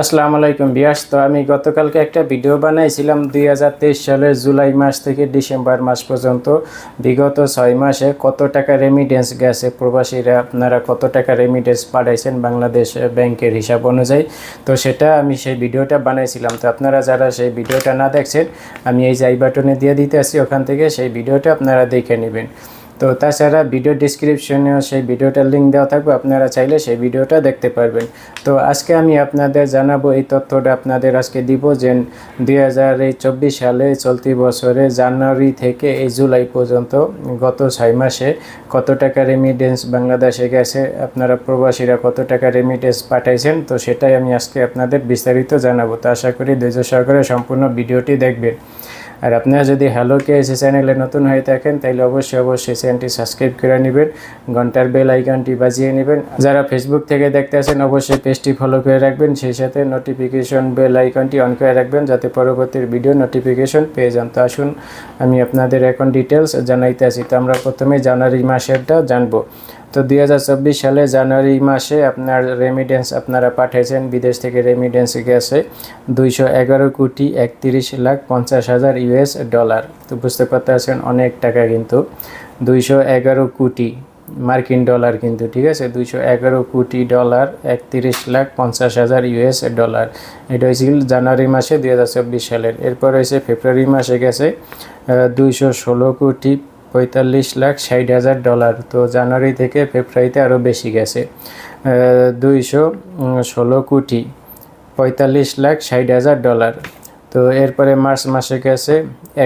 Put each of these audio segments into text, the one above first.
আসসালামু আলাইকুম বিয়াস তো আমি গতকালকে একটা ভিডিও বানাইছিলাম দুই হাজার তেইশ সালের জুলাই মাস থেকে ডিসেম্বর মাস পর্যন্ত। বিগত ছয় মাসে কত টাকা রেমিডেন্স গেছে প্রবাসীরা, আপনারা কত টাকা রেমিডেন্স পাঠাইছেন বাংলাদেশ ব্যাংকের হিসাব অনুযায়ী? তো সেটা আমি সেই ভিডিওটা বানাইছিলাম। তো আপনারা যারা সেই ভিডিওটা না দেখছেন, আমি এই যে আই বাটনে দিয়ে দিতে আসি ওখান থেকে সেই ভিডিওটা আপনারা দেখে নেবেন। তো তাছাড়া ভিডিও ডিসক্রিপশনেও সেই ভিডিওটার লিঙ্ক দেওয়া থাকবে, আপনারা চাইলে সেই ভিডিওটা দেখতে পারবেন। তো আজকে আমি আপনাদের জানাব এই তথ্যটা আপনাদের আজকে দিব যে দুই হাজার চব্বিশ সালে চলতি বছরে জানুয়ারি থেকে এই জুলাই পর্যন্ত গত ছয় মাসে কত টাকা রেমিডেন্স বাংলাদেশে গেছে, আপনারা প্রবাসীরা কত টাকা রেমিডেন্স পাঠাইছেন, তো সেটাই আমি আজকে আপনাদের বিস্তারিত জানাব। তো আশা করি ধৈর্য সহকারে সম্পূর্ণ ভিডিওটি দেখবেন। আর আপনারা যদি হ্যালো কে এসে চ্যানেলে নতুন হয়ে থাকেন তাহলে অবশ্যই অবশ্যই চ্যানেলটি সাবস্ক্রাইব করে নেবেন, ঘণ্টার বেল আইকনটি বাজিয়ে নেবেন। যারা ফেসবুক থেকে দেখতে আসেন, অবশ্যই পেজটি ফলো করে রাখবেন, সেই সাথে নোটিফিকেশন বেল আইকনটি অন করে রাখবেন, যাতে পরবর্তী ভিডিও নোটিফিকেশন পেয়ে যান। তো আসুন, আমি আপনাদের এখন ডিটেলস জানাইতে আসি। তো আমরা প্রথমে জানুয়ারি মাসেরটা জানব। তো দুই হাজার চব্বিশ সালে জানুয়ারি মাসে আপনার রেমিডেন্স আপনারা পাঠিয়েছেন, বিদেশ থেকে রেমিডেন্স গেছে দুইশো এগারো কোটি একত্রিশ লাখ পঞ্চাশ হাজার ইউএস ডলার। তো বুঝতে পারতেছেন অনেক টাকা কিন্তু। দুইশো এগারো কোটি মার্কিন ডলার কিন্তু, ঠিক আছে? দুইশো এগারো কোটি ডলার একত্রিশ লাখ পঞ্চাশ হাজার ইউএস ডলার। এটা হয়েছিল জানুয়ারি মাসে দুই হাজার চব্বিশ সালের। এরপর হয়েছে ফেব্রুয়ারি মাসে গেছে দুইশো ষোলো কোটি পঁয়তাল্লিশ লাখ ষাট হাজার ডলার। তো জানুয়ারি থেকে ফেব্রুয়ারিতে আরও বেশি গেছে। দুইশো ষোলো কোটি, পঁয়তাল্লিশ লাখ ষাট হাজার ডলার। তো এরপরে মার্চ মাসে গেছে,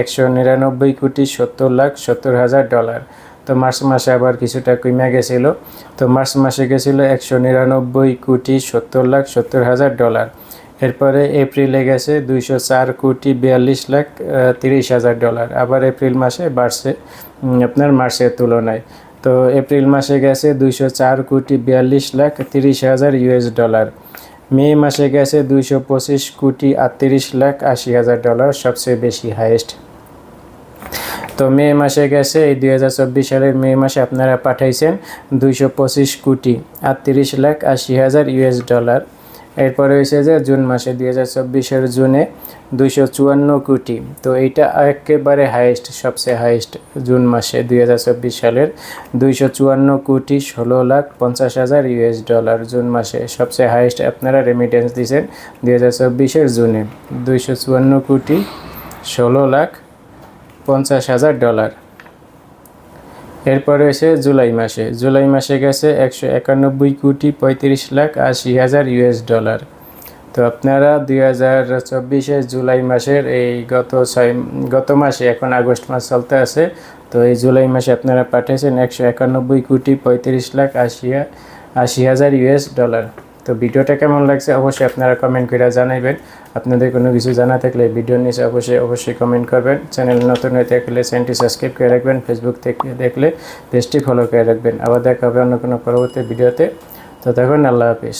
একশো নিরানব্বই কোটি, সত্তর লাখ সত্তর হাজার ডলার। তো মার্চ মাসে আবার কিছুটা কমে গেছিল। তো মার্চ মাসে গেছিল একশো নিরানব্বই কোটি, সত্তর লাখ সত্তর হাজার ডলার। এরপরে এপ্রিলে গেছে দুইশো চার কোটি বিয়াল্লিশ লাখ তিরিশ হাজার ডলার। আবার এপ্রিল মাসে বাড়ছে আপনার মার্চের তুলনায়। তো এপ্রিল মাসে গেছে দুইশো চার কোটি বিয়াল্লিশ লাখ, তিরিশ হাজার ইউএস ডলার। মে মাসে গেছে দুইশো পঁচিশ কোটি আটত্রিশ লাখ, আশি হাজার ডলার, সবচেয়ে বেশি হাইয়েস্ট। তো মে মাসে গেছে, এই দুই হাজার চব্বিশ সালের মে মাসে আপনারা পাঠাইছেন দুইশো পঁচিশ কোটি আটত্রিশ লাখ, আশি হাজার ইউএস ডলার। এরপরে হয়েছে যে জুন মাসে দুই হাজার চব্বিশের জুনে দুইশো চুয়ান্ন কোটি। তো এইটা একেবারে হাইয়েস্ট সবচেয়ে হাইয়েস্ট জুন মাসে দুই হাজার চব্বিশ সালের দুইশো চুয়ান্ন কোটি ষোলো লাখ পঞ্চাশ হাজার ইউএস ডলার জুন মাসে। সবচেয়ে হাইয়েস্ট আপনারা রেমিটেন্স দিয়েছেন দুই হাজার চব্বিশের জুনে। দুইশো চুয়ান্ন কোটি ষোলো লাখ পঞ্চাশ হাজার ডলার এরপরে এসে জুলাই মাসে। জুলাই মাসে গেছে একশো একানব্বই কোটি পঁয়ত্রিশ লাখ আশি হাজার ইউএস ডলার। তো আপনারা দুই হাজার চব্বিশে জুলাই মাসের এই গত ছয়, গত মাসে, এখন আগস্ট মাস চলতে আছে, তো এই জুলাই মাসে আপনারা পাঠিয়েছেন একশো একানব্বই কোটি পঁয়ত্রিশ লাখ আশি আশি হাজার ইউএস ডলার। তো ভিডিওটা কেমন লাগছে অবশ্যই আপনারা কমেন্ট করে জানাইবেন। আপনাদের কোনো কিছু জানা থাকলে ভিডিওর নিচে অবশ্যই অবশ্যই কমেন্ট করবেন। চ্যানেল নতুন হয়ে থাকলে চ্যানেলটি সাবস্ক্রাইব করে রাখবেন ফেসবুক থেকে দেখলে পেজটি ফলো করে রাখবেন। আবার দেখা হবে অন্য কোনো পরবর্তী ভিডিওতে। তো তখন আল্লাহ হাফিজ।